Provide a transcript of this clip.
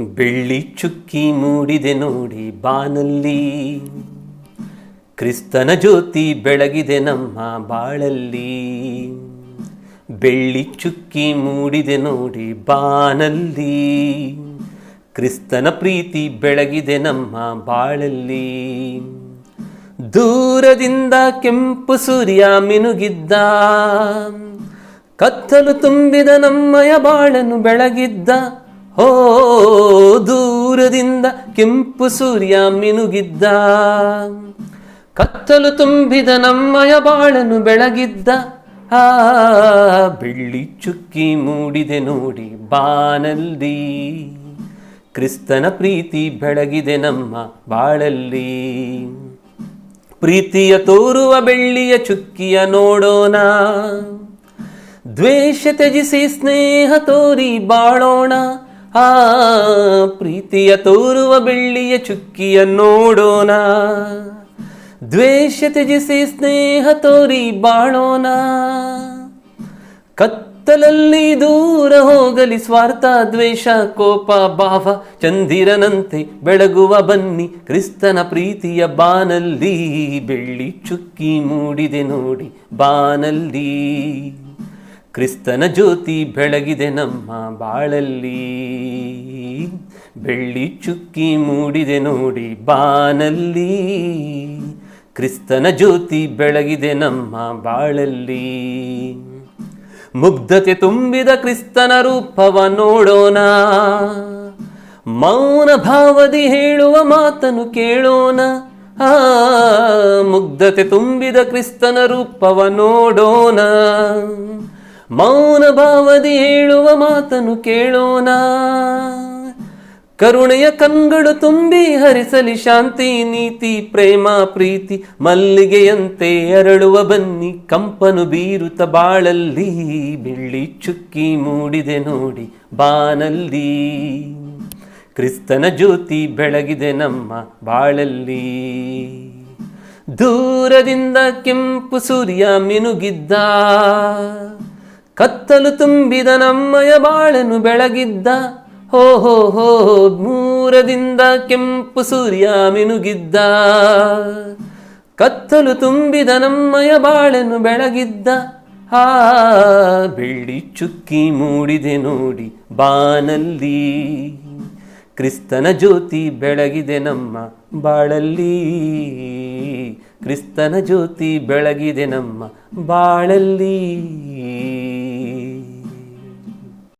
ಬೆಳ್ಳಿ ಚುಕ್ಕಿ ಮೂಡಿದೆ ನೋಡಿ ಬಾನಲ್ಲಿ. ಕ್ರಿಸ್ತನ ಜ್ಯೋತಿ ಬೆಳಗಿದೆ ನಮ್ಮ ಬಾಳಲ್ಲಿ. ಬೆಳ್ಳಿ ಚುಕ್ಕಿ ಮೂಡಿದೆ ನೋಡಿ ಬಾನಲ್ಲಿ. ಕ್ರಿಸ್ತನ ಪ್ರೀತಿ ಬೆಳಗಿದೆ ನಮ್ಮ ಬಾಳಲ್ಲಿ. ದೂರದಿಂದ ಕೆಂಪು ಸೂರ್ಯ ಮಿನುಗಿದ್ದ. ಕತ್ತಲು ತುಂಬಿದ ನಮ್ಮಯ ಬಾಳನು ಬೆಳಗಿದ್ದ. ಓ ದೂರದಿಂದ ಕೆಂಪು ಸೂರ್ಯ ಮಿನುಗಿದ್ದ. ಕತ್ತಲು ತುಂಬಿದ ನಮ್ಮಯ ಬಾಳನು ಬೆಳಗಿದ್ದ. ಆ ಬೆಳ್ಳಿ ಚುಕ್ಕಿ ಮೂಡಿದೆ ನೋಡಿ ಬಾನಲ್ಲಿ. ಕ್ರಿಸ್ತನ ಪ್ರೀತಿ ಬೆಳಗಿದೆ ನಮ್ಮ ಬಾಳಲ್ಲಿ. ಪ್ರೀತಿಯ ತೋರುವ ಬೆಳ್ಳಿಯ ಚುಕ್ಕಿಯ ನೋಡೋಣ. ದ್ವೇಷ ತ್ಯಜಿಸಿ ಸ್ನೇಹ ತೋರಿ ಬಾಳೋಣ. ಆ ಪ್ರೀತಿಯ ತೋರುವ ಬೆಳ್ಳಿಯ ಚುಕ್ಕಿಯ ನೋಡೋಣ. ದ್ವೇಷ ತ್ಯಜಿಸಿ ಸ್ನೇಹ ತೋರಿ ಬಾಳೋಣ. ಕತ್ತಲಲ್ಲಿ ದೂರ ಹೋಗಲಿ ಸ್ವಾರ್ಥ, ದ್ವೇಷ, ಕೋಪ, ಭಾವ, ಚಂದಿರನಂತೆ ಬೆಳಗುವ ಬನ್ನಿ. ಕ್ರಿಸ್ತನ ಪ್ರೀತಿಯ ಬಾನಲ್ಲಿ ಬೆಳ್ಳಿ ಚುಕ್ಕಿ ಮೂಡಿದೆ ನೋಡಿ, ಬಾನಲ್ಲಿ. ಕ್ರಿಸ್ತನ ಜ್ಯೋತಿ ಬೆಳಗಿದೆ ನಮ್ಮ ಬಾಳಲ್ಲಿ. ಬೆಳ್ಳಿ ಚುಕ್ಕಿ ಮೂಡಿದೆ ನೋಡಿ ಬಾನಲ್ಲಿ. ಕ್ರಿಸ್ತನ ಜ್ಯೋತಿ ಬೆಳಗಿದೆ ನಮ್ಮ ಬಾಳಲ್ಲಿ. ಮುಗ್ಧತೆ ತುಂಬಿದ ಕ್ರಿಸ್ತನ ರೂಪವ ನೋಡೋಣ. ಮೌನ ಭಾವದಿ ಹೇಳುವ ಮಾತನ್ನು ಕೇಳೋಣ. ಆ, ಮುಗ್ಧತೆ ತುಂಬಿದ ಕ್ರಿಸ್ತನ ರೂಪವ ನೋಡೋಣ. ಮೌನ ಭಾವದಿ ಹೇಳುವ ಮಾತನ್ನು ಕೇಳೋಣ. ಕರುಣೆಯ ಕಂಗಳು ತುಂಬಿ ಹರಿಸಲಿ ಶಾಂತಿ, ನೀತಿ, ಪ್ರೇಮ, ಪ್ರೀತಿ, ಮಲ್ಲಿಗೆಯಂತೆ ಅರಳುವ ಬನ್ನಿ ಕಂಪನು ಬೀರುತ್ತ ಬಾಳಲ್ಲಿ. ಬೆಳ್ಳಿ ಚುಕ್ಕಿ ಮೂಡಿದೆ ನೋಡಿ ಬಾನಲ್ಲಿ. ಕ್ರಿಸ್ತನ ಜ್ಯೋತಿ ಬೆಳಗಿದೆ ನಮ್ಮ ಬಾಳಲ್ಲಿ. ದೂರದಿಂದ ಕೆಂಪು ಸೂರ್ಯ ಮಿನುಗಿದ್ದ. ಕತ್ತಲು ತುಂಬಿದ ನಮ್ಮಯ ಬಾಳನು ಬೆಳಗಿದ್ದ. ಹೋ ಹೋ ಹೋ ಮೂರದಿಂದ ಕೆಂಪು ಸೂರ್ಯ ಮಿನುಗಿದ್ದ. ಕತ್ತಲು ತುಂಬಿದ ನಮ್ಮಯ ಬಾಳನು ಬೆಳಗಿದ್ದ. ಆ ಬೆಳ್ಳಿ ಚುಕ್ಕಿ ಮೂಡಿದೆ ನೋಡಿ ಬಾನಲ್ಲಿ. ಕ್ರಿಸ್ತನ ಜ್ಯೋತಿ ಬೆಳಗಿದೆ ನಮ್ಮ ಬಾಳಲ್ಲಿ. ಕ್ರಿಸ್ತನ ಜ್ಯೋತಿ ಬೆಳಗಿದೆ ನಮ್ಮ ಬಾಳಲ್ಲಿ.